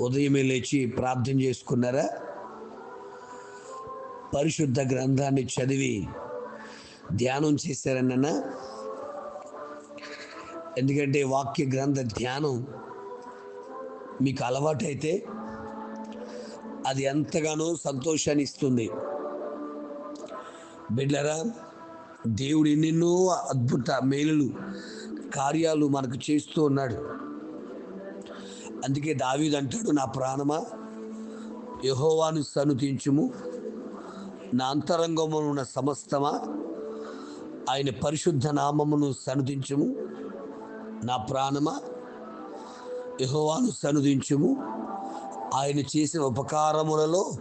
ఉదయమే లేచి ప్రార్థన చేసుకున్నారా? పరిశుద్ధ గ్రంథాన్ని చదివి ధ్యానం చేశారన్న ఎందుకంటే వాక్య గ్రంథ ధ్యానం మీకు అలవాటైతే అది ఎంతగానో సంతోషాన్ని ఇస్తుంది. బిడ్డరా దేవుడు ఎన్నెన్నో అద్భుత మేలులు కార్యాలు మనకు చేస్తూ ఉన్నాడు. అందుకే దావీదు అంటాడు నా ప్రాణమా? యహోవాను సనుతించుము. నా అంతరంగమున ఉన్న సమస్తమా? ఆయన పరిశుద్ధ నామమును సనుదించుము నా ప్రాణమా? యహోవాను సనుదించుము ఆయన చేసిన ఉపకారములలో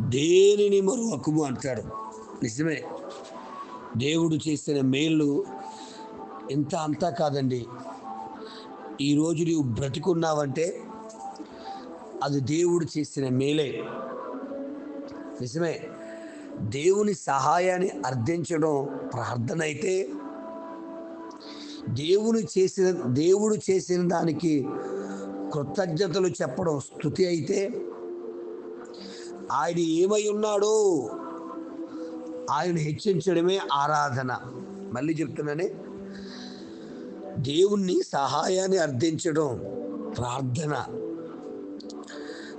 దేనిని మరువకుము? అంటాడు. నిజమే. దేవుడు చేసిన మేలు ఇంత అంతా కాదండి. ఈరోజు నీవు బ్రతికున్నావంటే అది దేవుడు చేసిన మేలే. నిజమే. దేవుని సహాయాన్ని అర్థించడం ప్రార్థన అయితే దేవుని చేసిన దేవుడు చేసిన దానికి కృతజ్ఞతలు చెప్పడం స్థుతి అయితే ఆయన ఏమై ఉన్నాడో ఆయన హెచ్చించడమే ఆరాధన. మళ్ళీ చెప్తున్నానే. దేవుణ్ణి సహాయాన్ని అర్థించడం ప్రార్థన.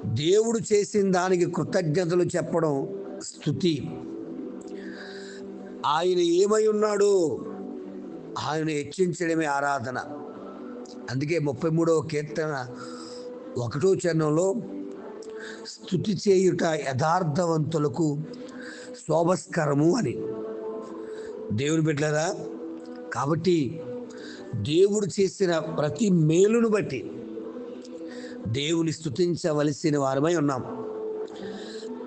దేవుడు చేసిన దానికి కృతజ్ఞతలు చెప్పడం స్థుతి ఆయన ఏమై ఉన్నాడో ఆయన హెచ్చించడమే ఆరాధన. అందుకే ముప్పై మూడవ కీర్తన ఒకటో చరణంలో స్థుతి చేయుట యథార్థవంతులకు శోభస్కరము అని. దేవుని బిడ్డలరా కాబట్టి దేవుడు చేసిన ప్రతి మేలును బట్టి దేవుని స్థుతించవలసిన వారమై ఉన్నాం.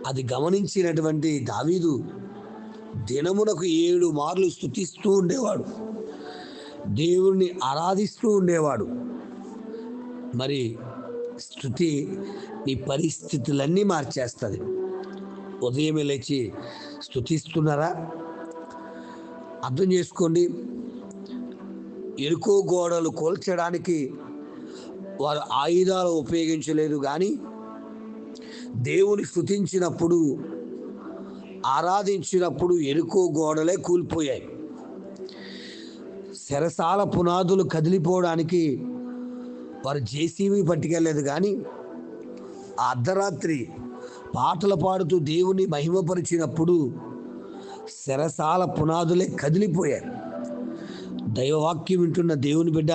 అది గమనించినటువంటి దావీదు దినమునకు ఏడు మార్లు స్థుతిస్తూ ఉండేవాడు. దేవుణ్ణి ఆరాధిస్తూ ఉండేవాడు. మరి స్థుతి నీ పరిస్థితులన్నీ మార్చేస్తుంది. ఉదయమే లేచి స్థుతిస్తున్నారా అర్థం చేసుకోండి. ఎరుకో గోడలు కోల్చడానికి వారు ఆయుధాలు ఉపయోగించలేదు కానీ దేవుని స్థుతించినప్పుడు ఆరాధించినప్పుడు ఎరుకో గోడలే కూలిపోయాయి. శరసాల పునాదులు కదిలిపోవడానికి వారు జేసీబీ పట్టుకెళ్ళలేదు కానీ ఆ అర్ధరాత్రి పాటలు పాడుతూ దేవుని మహిమపరిచినప్పుడు శరసాల పునాదులే కదిలిపోయాయి. దైవవాక్యం వింటున్న దేవుని బిడ్డ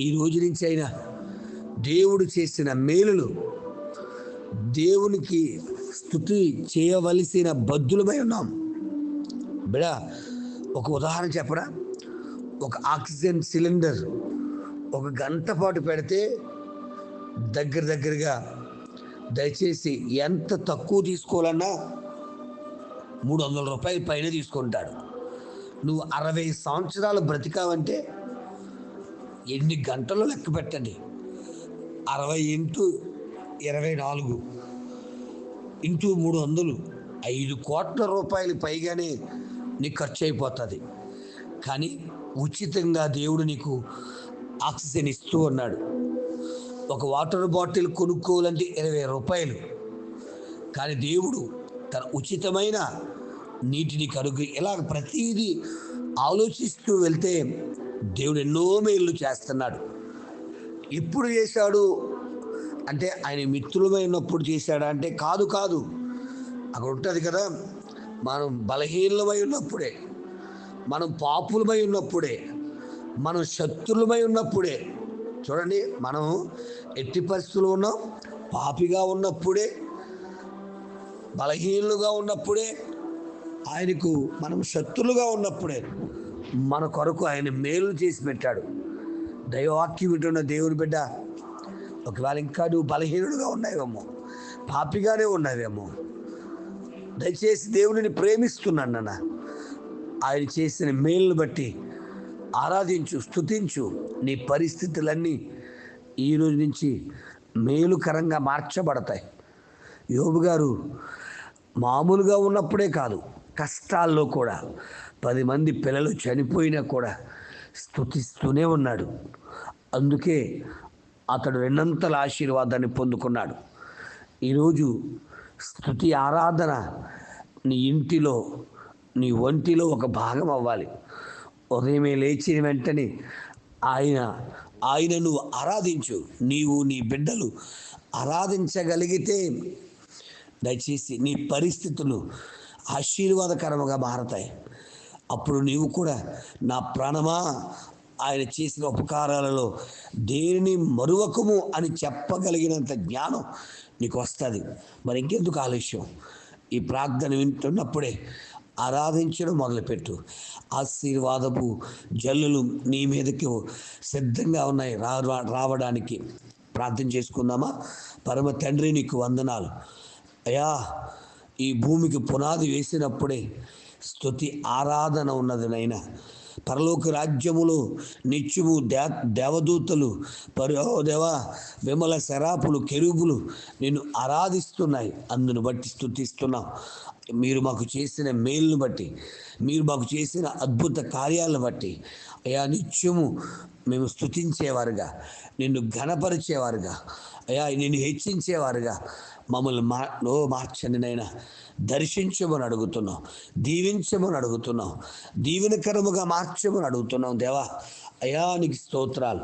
ఈ రోజు నుంచి అయినా దేవుడు చేసిన మేలులు దేవునికి స్థుతి చేయవలసిన బద్దులమై ఉన్నాం. బిడ ఒక ఉదాహరణ చెప్పరా? ఒక ఆక్సిజన్ సిలిండర్ ఒక గంట పాటు పెడితే దగ్గర దగ్గరగా దయచేసి ఎంత తక్కువ తీసుకోవాలన్నా మూడు వందల రూపాయలు పైన తీసుకుంటాడు. నువ్వు అరవై సంవత్సరాలు బ్రతికావంటే ఎన్ని గంటలు లెక్క పెట్టండి? అరవై ఇంటూ ఇరవై నాలుగు ఇంటూ మూడు వందలు. ఐదు కోట్ల రూపాయలు పైగానే నీకు ఖర్చు అయిపోతుంది. కానీ ఉచితంగా దేవుడు నీకు ఆక్సిజన్ ఇస్తూ ఉన్నాడు. ఒక వాటర్ బాటిల్ కొనుక్కోవాలంటే ఇరవై రూపాయలు. కానీ దేవుడు తన ఉచితమైన నీటిని కరుగు ఇలా ప్రతీది ఆలోచిస్తూ వెళ్తే దేవుడు ఎన్నో మేళ్ళు చేస్తున్నాడు. ఎప్పుడు చేశాడు? అంటే ఆయన మిత్రులమై ఉన్నప్పుడు చేశాడా? అంటే కాదు కాదు. అక్కడ ఉంటుంది కదా మనం బలహీనమై ఉన్నప్పుడే మనం పాపులమై ఉన్నప్పుడే మనం శత్రులమై ఉన్నప్పుడే. చూడండి మనం ఎట్టి పరిస్థితులు ఉన్నాం? పాపిగా ఉన్నప్పుడే బలహీనులుగా ఉన్నప్పుడే ఆయనకు మనం శత్రులుగా ఉన్నప్పుడే మన కొరకు ఆయన మేలు చేసి పెట్టాడు. దైవవాక్యం వింటున్న దేవుని బిడ్డ ఒకవేళ ఇంకా నువ్వు బలహీనుడుగా ఉన్నావేమో పాపిగానే ఉన్నావేమో దయచేసి దేవుడిని ప్రేమిస్తున్నాను నాన్న. ఆయన చేసిన మేలును బట్టి ఆరాధించు స్థుతించు నీ పరిస్థితులన్నీ ఈ రోజు నుంచి మేలుకరంగా మార్చబడతాయి. యోబు గారు మామూలుగా ఉన్నప్పుడే కాదు కష్టాల్లో కూడా పది మంది పిల్లలు చనిపోయినా కూడా స్థుతిస్తూనే ఉన్నాడు. అందుకే అతడు రెండంతల ఆశీర్వాదాన్ని పొందుకున్నాడు. ఈరోజు స్థుతి ఆరాధన నీ ఇంటిలో నీ ఒంటిలో ఒక భాగం అవ్వాలి. ఉదయమే లేచిన వెంటనే ఆయన ఆయన నువ్వు ఆరాధించు. నీవు నీ బిడ్డలు ఆరాధించగలిగితే దయచేసి నీ పరిస్థితులు ఆశీర్వాదకరముగా మారతాయి. అప్పుడు నీవు కూడా నా ప్రాణమా ఆయన చేసిన ఉపకారాలలో దేనిని మరువకము అని చెప్పగలిగినంత జ్ఞానం నీకు వస్తుంది మరి ఇంకెందుకు ఆలస్యం? ఈ ప్రార్థన వింటున్నప్పుడే ఆరాధించడం మొదలుపెట్టు. ఆశీర్వాదపు జల్లులు నీ మీదకి సిద్ధంగా ఉన్నాయి రా రావడానికి. ప్రార్థన చేసుకుందామా? పరమ తండ్రి నీకు వందనాలు. అయ్యా ఈ భూమికి పునాది వేసినప్పుడే స్తుతి ఆరాధన ఉన్నది నైనా పరలోక రాజ్యములో నిత్యము దే దేవదూతలు పరి దేవా విమల శరాపులు కెరుబులు నిన్ను ఆరాధిస్తున్నాయి. అందును బట్టి స్థుతిస్తున్నాం మీరు మాకు చేసిన మేలును బట్టి మీరు మాకు చేసిన అద్భుత కార్యాలను బట్టి అయా నిత్యము మేము స్థుతించేవారుగా నిన్ను ఘనపరిచేవారుగా అయా నిన్ను హెచ్చించేవారుగా మమ్మల్ని మా ఓ మార్చండి నైనా దర్శించమని అడుగుతున్నాం. దీవించమని అడుగుతున్నాం. దీవెనకరముగా మార్చమని అడుగుతున్నాం దేవా. అయా నీకు స్తోత్రాలు.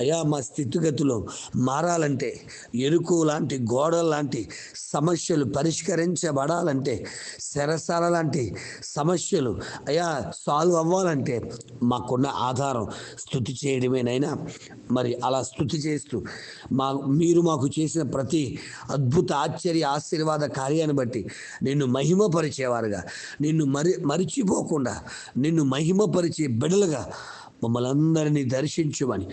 అయా మా స్థితిగతులు మారాలంటే ఎరుకు లాంటి గోడల లాంటి సమస్యలు పరిష్కరించబడాలంటే శరసాల లాంటి సమస్యలు అయా సాల్వ్ అవ్వాలంటే మాకున్న ఆధారం స్థుతి చేయడమేనైనా మరి అలా స్థుతి చేస్తూ మా మీరు మాకు చేసిన ప్రతి అద్భుత ఆశ్చర్య ఆశీర్వాద కార్యాన్ని బట్టి నిన్ను మహిమపరిచేవారుగా. నిన్ను మరి మరిచిపోకుండా నిన్ను మహిమపరిచే బిడలుగా మమ్మల్ని అందరినీ దర్శించమని.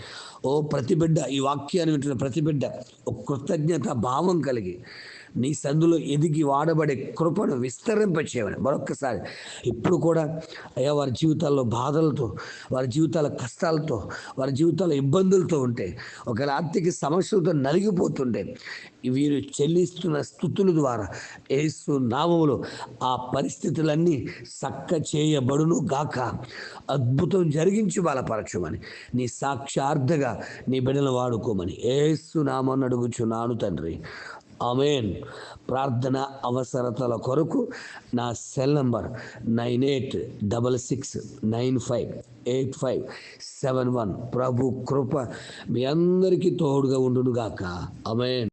ఓ ప్రతి బిడ్డ ఈ వాక్యాన్ని వింటున్న ప్రతి బిడ్డ ఒక కృతజ్ఞత భావం కలిగి నీ సందులో ఎదిగి వాడబడే కృపను విస్తరింపచేయమని. మరొక్కసారి ఇప్పుడు కూడా అయ్యా వారి జీవితాల్లో బాధలతో వారి జీవితాల కష్టాలతో వారి జీవితాల ఇబ్బందులతో ఉంటే ఒకవేళ ఆర్థిక సమస్యలతో నలిగిపోతుంటే వీరు చెల్లిస్తున్న స్థుతుల ద్వారా ఏసు నామములు ఆ పరిస్థితులన్నీ చక్క చేయబడును గాక. అద్భుతం జరిగించి బలపరచమని నీ సాక్షార్థగా నీ బిడ్డలు వాడుకోమని ఏసు నామని అడుగుచున్నాను తండ్రి. అమేన్ ప్రార్థన అవసరతల కొరకు నా cell number nine eight double six nine five eight five seven one. ప్రభు కృప మీ అందరికీ తోడుగా ఉండునుగాక. అమేన్